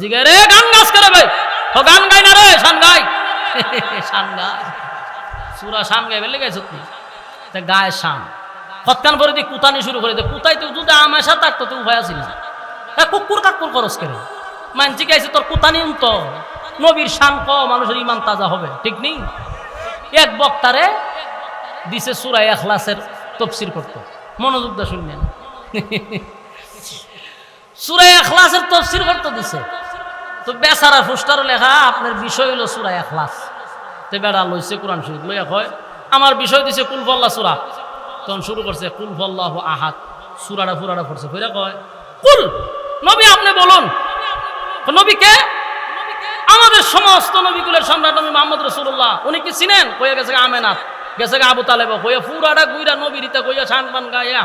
জিগে রে গান গাছ করে ভাই ও গান গাই না রে, শান গাই শান গাই সুরা শান গাই বেলে গেছে তা গায়ে শান। কতকান করে দিয়ে কুতানি শুরু করে দে। কুতাই তুই যদি আমাশা থাকতো তুই ভয় আসিস না। এ কুকুর কাকুর করস করে মানছি গাইছে, তোর কুতানি তো নবীর শান ক, মানুষের ইমান তাজা হবে, ঠিক নেই? এক বক্তারে দিছে সুরাই এখলাসের তফসির করতো। মনোযোগ দা শুনলেন। সুরাই এখলাসের তফসির করতে দিছে। তো বেচারা ফুস্টার লেখা, আপনার বিষয় হলো সুরাই এখলাস তো বেড়া লইছে কোরআন শরীফ লইয়া কয়, আমার বিষয় দিছে কুলফল্লা সুরা। তখন শুরু করছে কুলফল্লাহ আহাত সুরাটা ফুরাটা পড়ছে ফিরা কয়, কুল, নবী আপনি বলুন। তো নবী কে? আমাদের সমস্ত নবীকুলের সম্রাট নবী মোহাম্মদ রসুল্লাহ উনি কি চিনেন? কইয়া গেছে আমেনাথ গেছে আবু তালেব। কইয়া ফুরাটা গুইরা নবী নবীরিতা কইয়া শান পান গাইয়া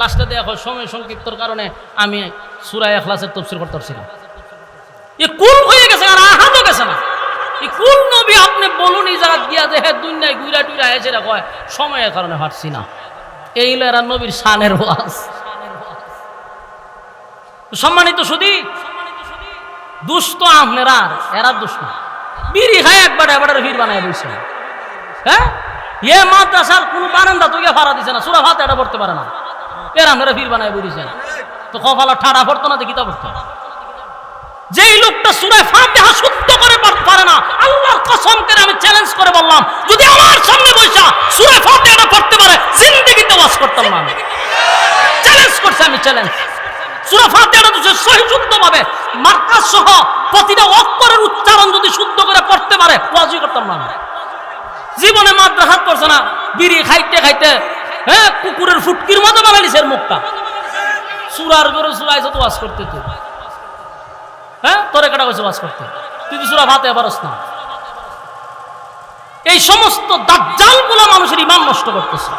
লাস্টে হয় সময় সংক্ষিপ্তর কারণে আমি সুরাই এখলাসের তফসির করতে পারছি না। এ কুল হয়ে গেছে, আর আহাতও গেছে না। এই কুল নবী আপনি বলুন গিয়া দুনিয়ায় গুইরা টুইরা এসে কয়, সময়ের কারণে হাঁটছি না। এই এরা নবীর শানের ওয়াজ। সম্মানিত সুদী দুষ্ট আপনারা, এরা দুষ্ট। বিড়ি খায় একবার এবার ভিড় বানায় বলছে হ্যাঁ? এ মাদ্রাসার কোনো বারান্দা তুই ভাড়া দিছে না, সুরা ভাত এটা পড়তে পারে না। এর আপনারা ভিড় বানায় বলিছেন তো কপালা ঠাড়া পড়তো না দেখিতা পড়তো? যেই লোকটা সুরায় ফাতিহা শুদ্ধ করে পারে না, আল্লাহর কসম করে আমি চ্যালেঞ্জ করে বললাম, যদি আমার সামনে বসা সুরায় ফাতিহাটা পড়তে পারে, জিন্দেগিতে ওয়াজ করতাম না চ্যালেঞ্জ করছে আমি চ্যালেঞ্জ সুরা ফাতিহাটা তো সহি প্রতিটা অক্ষরের উচ্চারণ যদি শুদ্ধ করে পড়তে পারে, ওয়াজই করতাম না। জীবনে মাদ্রাসাত করছে না, বিড়ি খাইতে খাইতে হ্যাঁ কুকুরের ফুটকির মতো বানালিস এর মুখটা। সুরার করে সুরাইছে তো ওয়াজ করতে তুই হ্যাঁ? তোরে কাটা কইছে ওয়াজ করতে? তুই তো সুরা ভাতে পারস না। এই সমস্ত দাজ্জালগুলা মানুষের ইমান নষ্ট করতেছে।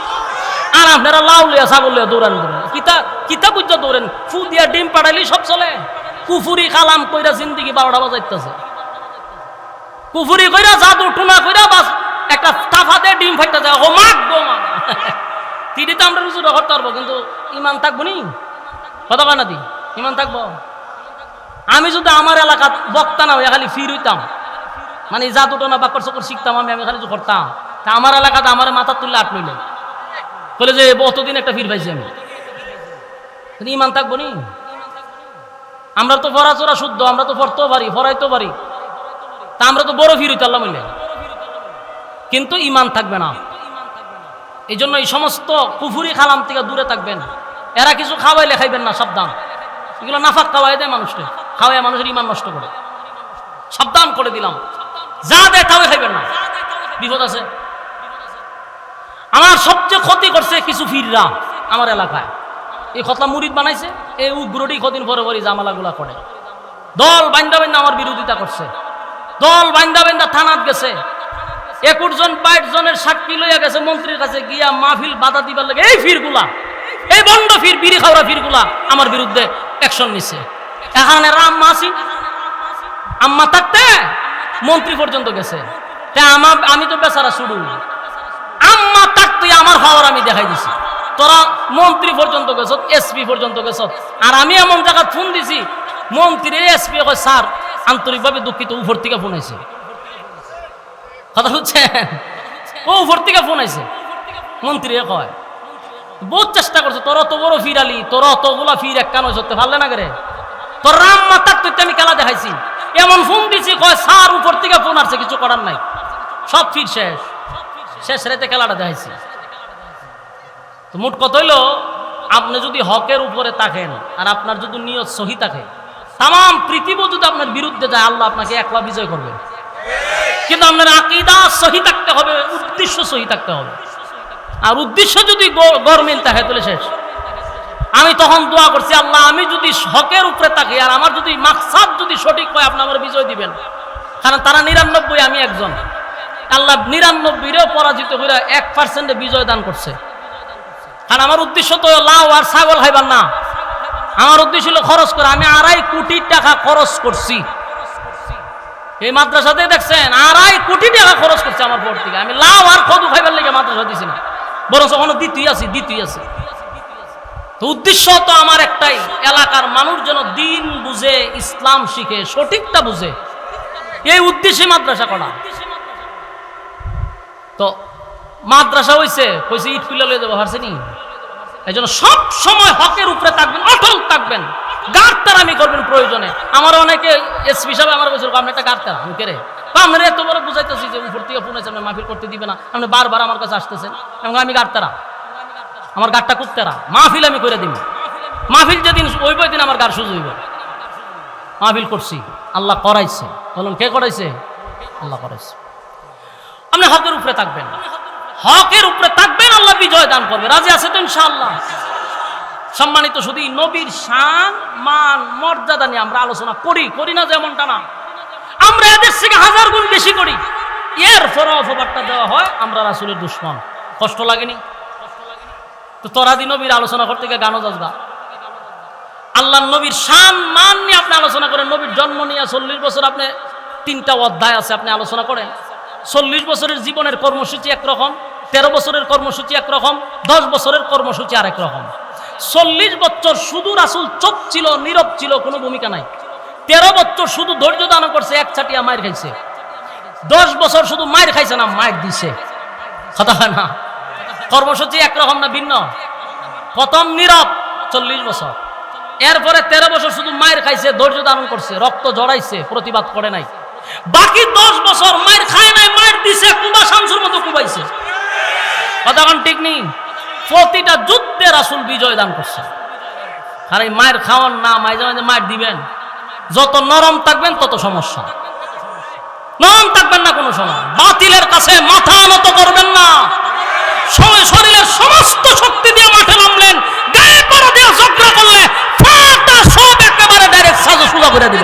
আর আপনারা লাউ লিয়া, ছাগল লিয়া দৌড়ান কিতা কিতা বুঝা দৌড়েন? ফু দিয়া ডিম পাড়াইলি সব চলে। কুফুরি কালাম কইরা জিন্দিগি বারোটা বাজাইতেছে। কুফুরি কইরা জাদু, টুনা কইরা বাস, একটা তাফা দিয়ে ডিম ফাইতে যায় ও মাক গো মা। তিরি তো আমরা রুজু করতে পারব, কিন্তু ইমান থাকব নি? কথা কয় না দি? ইমান থাকব? আমি যদি আমার এলাকাত বক্তা না হইয়া খালি ফির হইতাম। মানে যা দুটো না বাকর চকর শিখতাম আমি আমি খালি করতাম তা আমার এলাকাতে আমার মাথা তুললে আট লইলে বলে যে অতদিন একটা ফির পাইছি আমি। ইমান থাকব নি? আমরা তো পড়াচোরা শুদ্ধ, আমরা তো পড়তেও পারি পড়াইতেও পারি। তা আমরা তো বড় ফির হইতাম মিলে কিন্তু ইমান থাকবে না। এই জন্য এই সমস্ত কুফুরি খালাম থেকে দূরে থাকবেন। এরা কিছু খাওয়াইলে খাইবেন না, সাবধান। এগুলো নাফাক খাওয়াই দেয় মানুষকে। খাওয়াই মানুষের ইমান নষ্ট করে। সাবধান করে দিলাম। যা দেয় তাও খাইবেন না। বিপদ আছে? আমার সবচেয়ে ক্ষতি করছে কিছু ফিররা আমার এলাকায়। এই খতলা মুরিদ বানাইছে, এই উগ্রটি কদিন পরে পরে জামালাগুলা করে দল বান্দা আমার বিরোধিতা করছে। দল বান্দা থানাত গেছে। একুশ জন, বাইশ জনের সাক্ষী লইয়া গেছে মন্ত্রীর কাছে গিয়া মাহফিল বাধা দিবার লাগে। এই ফিরগুলা, এই বন্ধ ফির, বিড়ি খাওয়া ফিরগুলা আমার বিরুদ্ধে অ্যাকশন নিছে। এখানে রাম মাসি, আম্মা থাকতে মন্ত্রী পর্যন্ত গেছে। আমার আমি তো বেচারা শুরু। আম্মা থাকতে আমার হওয়ার আমি দেখাই দিছি। তোরা মন্ত্রী পর্যন্ত গেছ এসপি পর্যন্ত গেছ। আর আমি এমন জায়গা ফোন দিছি মন্ত্রী এসপি কয়, স্যার, আন্তরিকভাবে দুঃখিত, উপর থেকে ফোন আইছে। কথা হচ্ছে ও উপর থেকে ফোন আইছে। মন্ত্রী কয়, বহুত চেষ্টা করছে, তোর অত বড় ফির আলি তোর অতগুলা ফির এক কানো সত্যি ভালো না করে তোর রাম মাতাক তুই আমি খেলা দেখাইছি। এমন ফোন দিছি, কয় সার উপর থেকে ফোন আসছে, কিছু করার নাই। সব ফির শেষ। শেষ রেতে খেলাটা দেখাইছি। তো মোট কত হইল, আপনি যদি হকের উপরে থাকেন আর আপনার যদি নিয়ত সহি থাকে তাম পৃথিবী যদি আপনার বিরুদ্ধে যায়, আল্লাহ আপনাকে একলা বিজয় করবে। কিন্তু আপনার আকিদা সহি থাকতে হবে, উদ্দেশ্য সহি থাকতে হবে। আর উদ্দেশ্য যদি গরমিল থাকে, তাহলে শেষ। আমি তখন দোয়া করছি, আল্লাহ, আমি যদি হকের উপরে থাকি আর আমার যদি মাকসাদ যদি সঠিক হয়, আপনি আমার বিজয় দিবেন। কারণ তারা নিরানব্বই, আমি একজন। আল্লাহ নিরানব্বইরেও পরাজিত করে এক পার্সেন্টে বিজয় দান করছে। কারণ আমার উদ্দেশ্য তো লাউ আর ছাগল খাইবার না। আমার উদ্দেশ্য হলো খরচ করে। আমি আড়াই কোটি টাকা খরচ করছি। এই মাদ্রাসাতে দেখছেন, আড়াই কোটি টাকা খরচ করছে আমার পর থেকে। আমি লাউ আর কদু খাইবার লেগে মাদ্রাসা দিছি না। বরং ওখানে দ্বিতীয় আছি, দ্বিতীয় আছে। তো উদ্দেশ্য তো আমার একটাই, এলাকার মানুষ যেন দিন বুঝে, ইসলাম শিখে, সঠিকটা বুঝে। এই উদ্দেশ্যে মাদ্রাসা করা। তো মাদ্রাসা হইছে, কইছে ইট খুলে লয়ে যাব হারছেনি এই জন্য সব সময় হকের উপরে থাকবেন, অটল থাকবেন। গাড়তারামি করবেন প্রয়োজনে। আমার অনেকে এসপি হিসাবে আমার বলছিল, আপনি একটা গাড়তারা আমি কেরে আপনার এত বড় বুঝাইতেছি যে উপর থেকে পুনেছে আপনি করতে দিবে না। আপনি বারবার আমার কাছে আসতেছেন। এবং আমি গাড়তারা আমার গাড়টা কুত্তারা মাহফিল আমি করে দিব মাহফিল যেদিন ওই বই দিন আমার গাড় সুযোগ হইব। মাহফিল করছি। আল্লাহ করাইছে। বলুন, কে করাইছে? আল্লাহ করাইছে। আপনি হকের উপরে থাকবেন হকের উপরে থাকবেন, আল্লাহ বিজয় দান করবে। রাজি আছে তো ইনশাআল্লাহ? সম্মানিত শুধু নবীর শান, মান, মর্যাদা নিয়ে আমরা আলোচনা করি করি না যেমনটা না। আমরা এদের থেকে হাজার গুণ বেশি করি। এর পরে অপবাদটা দেওয়া হয়, আমরা রাসুলের দুশ্মন। কষ্ট লাগেনি? তো তোরাদি নবীর আলোচনা করতে গিয়ে গানও যাজগা আল্লাহ নবীর শান, মান নিয়ে আপনি আলোচনা করেন। নবীর জন্ম নিয়ে চল্লিশ বছর আপনি তিনটা অধ্যায় আছে, আপনি আলোচনা করেন। চল্লিশ বছরের জীবনের কর্মসূচি একরকম, তেরো বছরের কর্মসূচি একরকম, দশ বছরের কর্মসূচি আরেক রকম। চল্লিশ বছর শুধু রাসুল চোখ ছিল, নীরব ছিল, কোনো ভূমিকা নাই। তেরো বছর শুধু ধৈর্য দান করছে, এক ছাটিয়া মায়ের খাইছে। দশ বছর শুধু মায়ের খাইছে না, মায়ের দিছে। কথা হয় না। কর্মসূচি একরকম না ভিন্ন? প্রথম নীরব, চল্লিশ বছর। এরপরে তেরো বছর শুধু মায়ের খাইছে, ধৈর্য ধারণ করছে, রক্ত জড়াইছে, প্রতিবাদ করে নাই। বাকি দশ বছর মায়ের খায় নাই, মায়ের দিছে কুবা, শামসুর মতো কুবাইছে। কথাক্ষণ ঠিক নেই? প্রতিটা যুদ্ধে রাসুল বিজয় দান করছে। আর এই মায়ের খাওয়ান না, মায়ের মাঝে মায়ের দিবেন। যত নরম থাকবেন, তত সমস্যা। নরম থাকবেন না কোনো সময়। বাতিলের কাছে মাথা নত করবেন না।